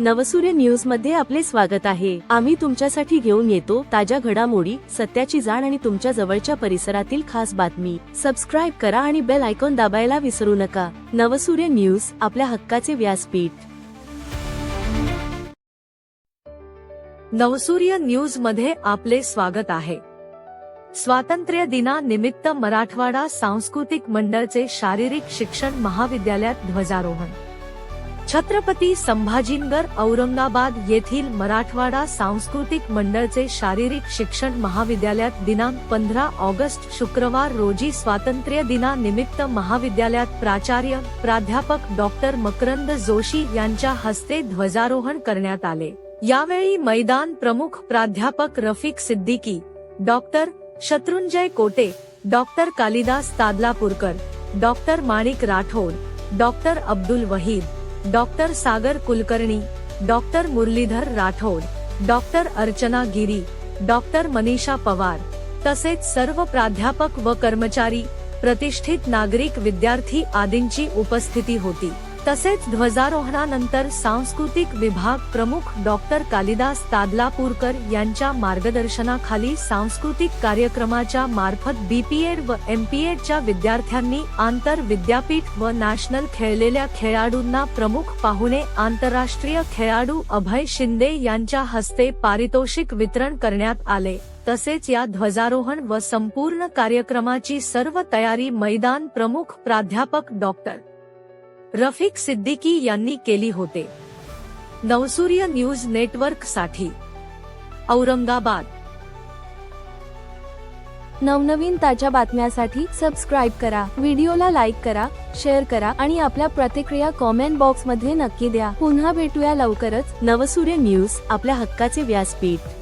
नवसूर्य न्यूजमध्ये आपले स्वागत आहे. आम्ही तुमच्यासाठी घेऊन येतो ताज्या घडामोडी सत्याची जाण आणि तुमच्या जवळच्या परिसरातील खास बातमी. सबस्क्राईब करा आणि बेल आयकॉन दाबायला विसरू नका. नवसूर्य न्यूज आपल्या हक्काचे व्यासपीठ. नवसूर्य न्यूजमध्ये आपले स्वागत आहे. स्वातंत्र्य दिनानिमित्त मराठवाडा सांस्कृतिक मंडळचे शारीरिक शिक्षण महाविद्यालयात ध्वजारोहण. छत्रपती संभाजीनगर औरंगाबाद येथील मराठवाडा सांस्कृतिक मंडळचे शारीरिक शिक्षण महाविद्यालयात दिनांक पंधरा ऑगस्ट शुक्रवार रोजी स्वातंत्र्य दिनानिमित्त महाविद्यालयात प्राचार्य प्राध्यापक डॉक्टर मकरंद जोशी यांच्या हस्ते ध्वजारोहण करण्यात आले. यावेळी मैदान प्रमुख प्राध्यापक Rafiq Siddiqui doctor Shatrunjay Kote doctor Kalidas Tadlapurkar doctor Manik Rathod doctor Abdul Wahid doctor Sagar Kulkarni doctor Muralidhar Rathod doctor Archana Giri doctor Manisha Pawar तसेच सर्व प्राध्यापक व कर्मचारी प्रतिष्ठित नागरिक विद्यार्थी आदींची उपस्थिती होती. तसेच ध्वजारोहणानंतर सांस्कृतिक विभाग प्रमुख डॉक्टर कालिदास तादलापूरकर यांच्या मार्गदर्शनाखाली सांस्कृतिक कार्यक्रमाच्या मार्फत बीपीएड व एमपीएड च्या विद्यार्थ्यांनी आंतर विद्यापीठ व नॅशनल खेळलेल्या खेळाडूंना प्रमुख पाहुणे आंतरराष्ट्रीय खेळाडू अभय शिंदे यांच्या हस्ते पारितोषिक वितरण करण्यात आले. तसेच या ध्वजारोहण व संपूर्ण कार्यक्रमाची सर्व तयारी मैदान प्रमुख प्राध्यापक डॉक्टर रफिक सिद्दीकी यांनी केली होते. नवसूर्य न्यूज नेटवर्कसाठी. औरंगाबाद. नवनवीन ताज्या बातम्यासाठी सबस्क्राईब करा व्हिडिओला लाईक करा शेअर करा आणि आपल्या प्रतिक्रिया कॉमेंट बॉक्समध्ये नक्की द्या. पुन्हा भेटूया लवकरच नवसूर्य न्यूज आपल्या हक्काचे व्यासपीठ.